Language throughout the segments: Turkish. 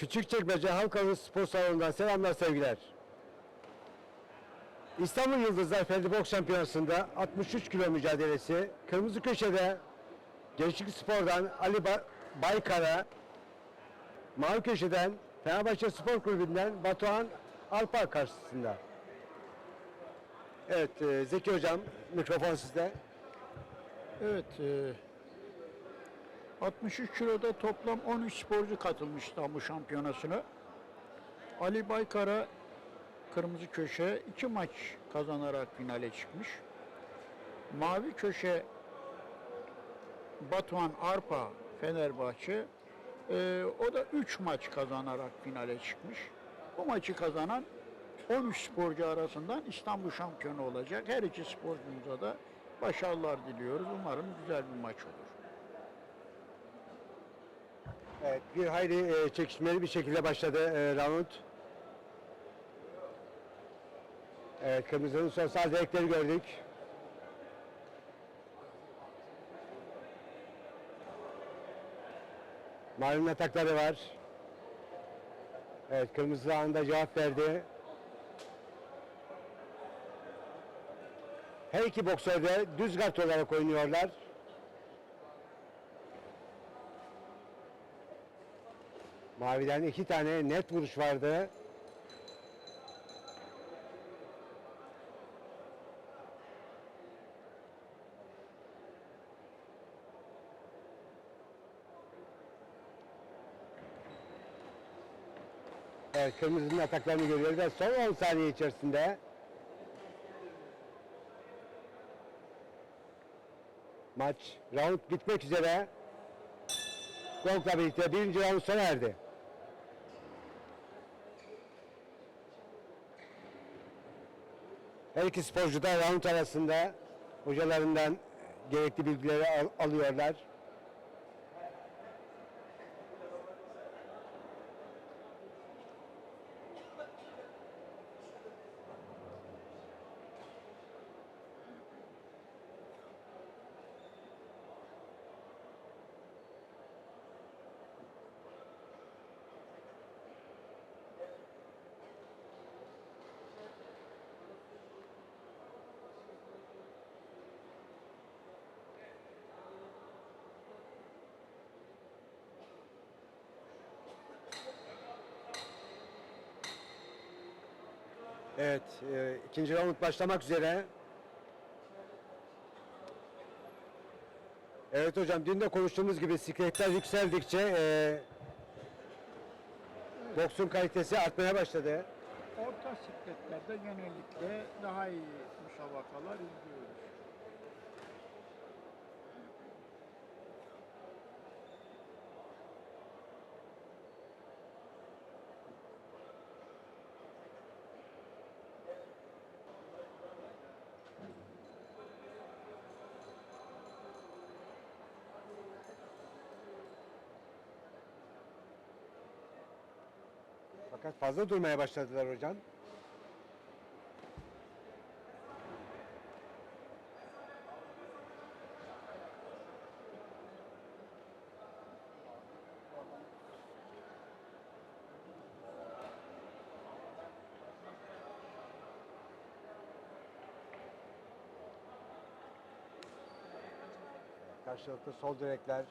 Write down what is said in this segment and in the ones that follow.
Küçükçekmece Halkalı Spor Salonu'ndan selamlar sevgiler. İstanbul Yıldızlar Ferdi Boks Şampiyonası'nda 63 kilo mücadelesi Kırmızı Köşe'de Gençlik Spor'dan Ali Ba- Baykara Mavi Köşe'den Fenerbahçe Spor Kulübü'nden Batuhan Alpar karşısında. Evet e, Zeki Hocam mikrofon sizde. Evet, e, 63 kiloda toplam 13 sporcu katılmış İstanbul Şampiyonası'na. Ali Baykara kırmızı köşe iki maç kazanarak finale çıkmış. Mavi köşe Batuhan Arpa Fenerbahçe e, o da 3 maç kazanarak finale çıkmış. Bu maçı kazanan 13 sporcu arasından İstanbul şampiyonu olacak. Her iki sporcumuza da başarılar diliyoruz. Umarım güzel bir maç olur. Evet, bir hayli e, çekişmeli bir şekilde başladı e, round. Evet, kırmızının son sağ direkleri gördük. Mavinin atakları var. Evet, kırmızı anında cevap verdi. Her iki boksör de düz kart olarak oynuyorlar. Maviden iki tane net vuruş vardı. Evet, kırmızının ataklarını görüyoruz ve son 10 saniye içerisinde maç round bitmek üzere. Gong'la birlikte birinci round sona erdi. Her iki sporcu da round arasında hocalarından gerekli bilgileri al- alıyorlar. Evet, e, ikinci round başlamak üzere. Evet hocam, dün de konuştuğumuz gibi sikletler yükseldikçe e, boksun kalitesi artmaya başladı. Orta sikletlerde genellikle daha iyi müsabakalar izliyoruz. Fakat fazla durmaya başladılar hocam. Karşılıklı sol direkler.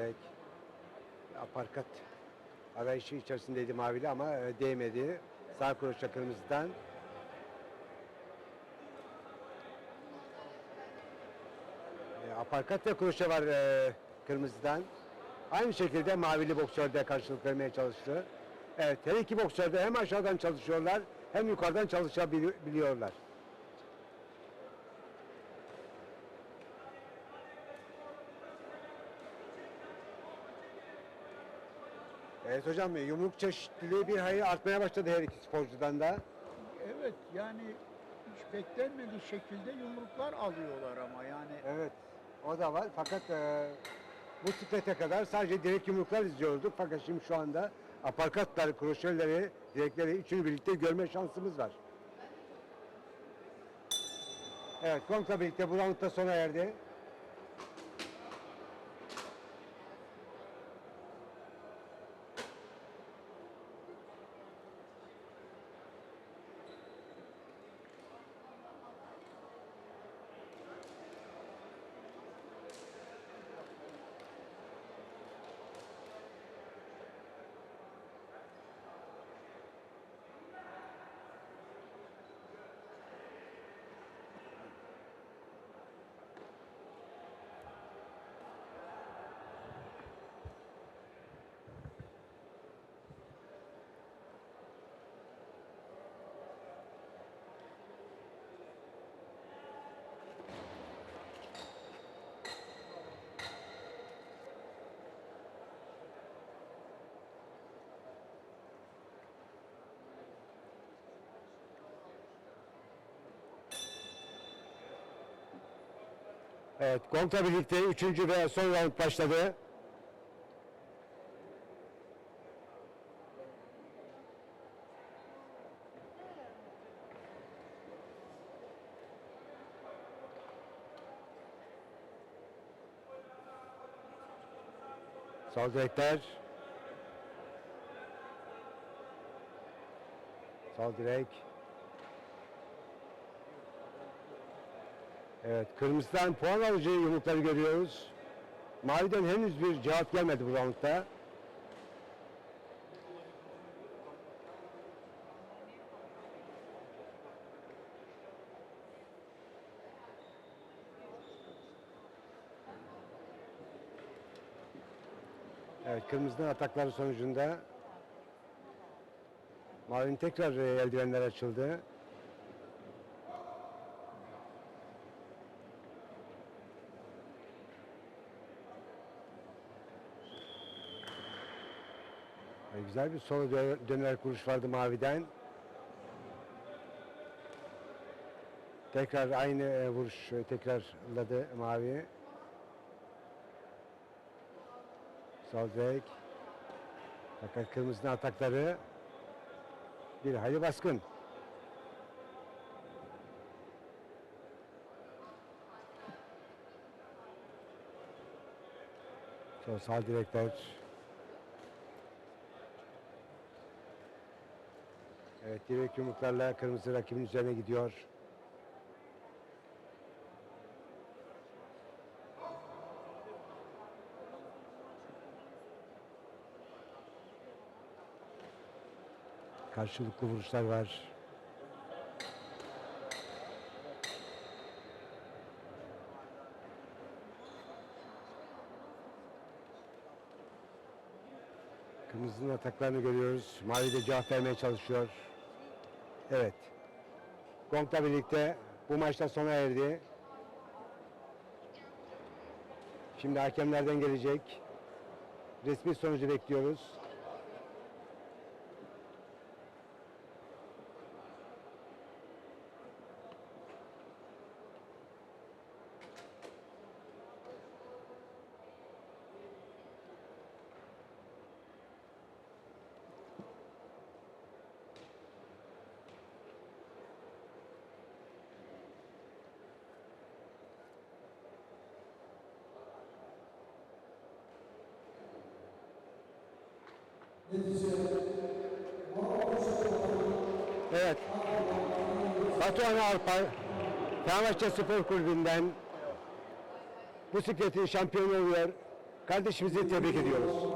Direkt aparkat arayışı içerisindeydi mavili ama e, değmedi. Sağ kroşe kırmızıdan. E, aparkat ve kroşe var e, kırmızıdan. Aynı şekilde mavili boksör karşılık vermeye çalıştı. Evet her iki boksör hem aşağıdan çalışıyorlar hem yukarıdan çalışabiliyorlar. Evet hocam yumruk çeşitliliği bir hayli artmaya başladı her iki sporcudan da. Evet yani hiç beklenmediği şekilde yumruklar alıyorlar ama yani Evet o da var fakat e, bu siklete kadar sadece direkt yumruklar izliyorduk fakat şimdi şu anda aparkatları, kroşeleri, direkleri üçünü birlikte görme şansımız var. Evet Gong'la birlikte bu round da sona erdi. Evet, Gong'la birlikte üçüncü ve son round başladı. Sol direkler. Sol direk. Evet, kırmızıdan puan alıcı yumrukları görüyoruz. Maviden henüz bir cevap gelmedi bu roundda. Evet, kırmızının atakları sonucunda Mavi'nin tekrar e, eldivenler açıldı. Güzel bir solo dö- döner kuruş vardı Mavi'den. Tekrar aynı e, vuruş e, tekrarladı Mavi. Sol direk. Fakat kırmızının atakları bir hayli baskın. Sol sağ direkler. Evet direk yumruklarla kırmızı rakibin üzerine gidiyor. Karşılıklı vuruşlar var. Kırmızının ataklarını görüyoruz. Mavi de cevap vermeye çalışıyor. Evet. Gong'la birlikte bu maçta sona erdi. Şimdi hakemlerden gelecek. Resmi sonucu bekliyoruz. Evet. Batuhan Alpay, Fenerbahçe Spor Kulübü'nden bu sikletin şampiyonu oluyor. Kardeşimizi tebrik ediyoruz.